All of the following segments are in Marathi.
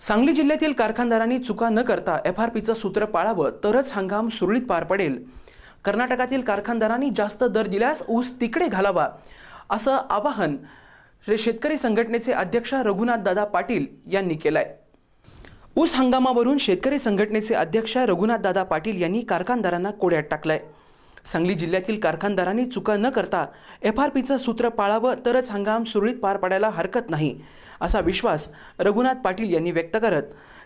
सांगली जिल्ह्यातील कारखानदारांनी चुका न करता एफ आर पीचं सूत्र पाळावं तरच हंगाम सुरळीत पार पडेल. कर्नाटकातील कारखानदारांनी जास्त दर दिल्यास ऊस तिकडे घालावा असं आवाहन शेतकरी संघटनेचे अध्यक्ष रघुनाथ दादा पाटील यांनी केलंय. ऊस हंगामावरून शेतकरी संघटनेचे अध्यक्ष रघुनाथ दादा पाटील यांनी कारखानदारांना कोड्यात टाकलाय. सांगली जिल्ह्यातील कारखानदारांनी चुका न करता एफ आर पीचं सूत्र पाळावं तरच हंगाम सुरळीत पार पडायला हरकत नाही असा विश्वास रघुनाथ पाटील यांनी व्यक्त करत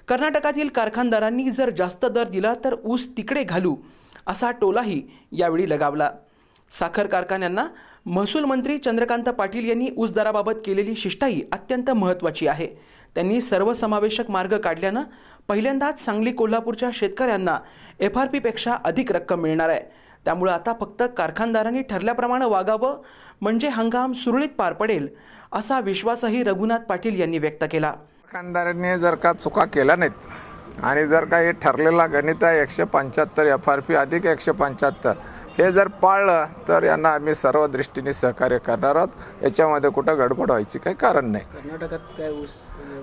कर्नाटकातील कारखानदारांनी जर जास्त दर दिला तर ऊस तिकडे घालू असा टोलाही यावेळी लगावला. साखर कारखान्यांना महसूल मंत्री चंद्रकांत पाटील यांनी ऊस दराबाबत केलेली शिष्टाई अत्यंत महत्त्वाची आहे. त्यांनी सर्वसमावेशक मार्ग काढल्यानं पहिल्यांदाच सांगली कोल्हापूरच्या शेतकऱ्यांना एफ आर पीपेक्षा अधिक रक्कम मिळणार आहे. त्यामुळं आता फक्त कारखानदारांनी ठरल्याप्रमाणे वागावं म्हणजे हंगाम सुरळीत पार पडेल असा विश्वासही रघुनाथ पाटील यांनी व्यक्त केला. कारखानदारांनी जर का चुका केल्या नाहीत आणि जर का हे ठरलेला गणित आहे एकशे पंच्याहत्तर एफ आर पी अधिक एकशे पंच्याहत्तर हे जर पाळलं तर यांना आम्ही सर्व दृष्टीने सहकार्य करणार आहोत. याच्यामध्ये कुठं गडबड व्हायची काही कारण नाही. कर्नाटकात काय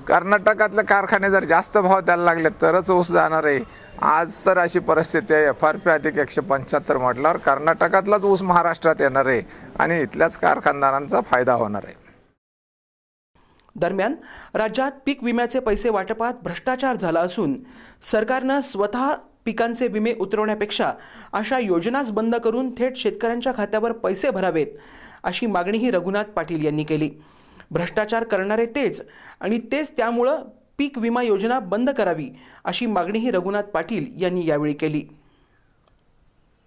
कर्नाटकातले कारखाने जर जास्त भाव द्यायला लागले तरच ऊस जाणार आहे. आज तर अशी परिस्थिती आहे एफ आर पी अधिक एकशे पंच्याहत्तर म्हटल्यावर कर्नाटकातलाच ऊस महाराष्ट्रात येणार आहे आणि इथल्याच कारखानदारांचा फायदा होणार आहे. दरम्यान राज्यात पीक विम्याचे पैसे वाटपात भ्रष्टाचार झाला असून सरकारनं स्वतः पिकांचे विमे उतरवण्यापेक्षा अशा योजनाच बंद करून थेट शेतकऱ्यांच्या खात्यावर पैसे भरावेत अशी मागणीही रघुनाथ पाटील यांनी केली. भ्रष्टाचार करणारे तेच. आणि तेच त्यामुळं पीक विमा योजना बंद करावी अशी मागणीही रघुनाथ पाटील यांनी यावेळी केली.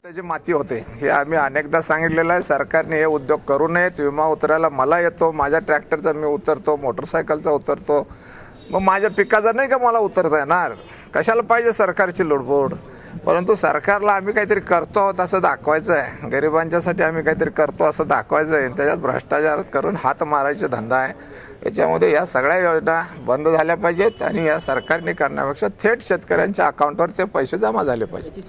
त्याची माती होते हे आम्ही अनेकदा सांगितलेलं आहे सरकारने हे उद्योग करू नयेत विमा उतरायला मला येतो माझ्या ट्रॅक्टरचा मी उतरतो मोटरसायकलचा उतरतो. मग माझ्या पिकाचा नाही का मला उतरता येणार? कशाला पाहिजे सरकारची लुडबुड परंतु सरकारला आम्ही काहीतरी करतो आहोत असं दाखवायचं आहे गरिबांच्यासाठी आम्ही काहीतरी करतो असं दाखवायचं आहे त्याच्यात भ्रष्टाचार करून हात मारायचे धंदा आहे. याच्यामध्ये या सगळ्या योजना बंद झाल्या पाहिजेत आणि या सरकारने करण्यापेक्षा थेट शेतकऱ्यांच्या अकाउंटवर ते पैसे जमा झाले पाहिजे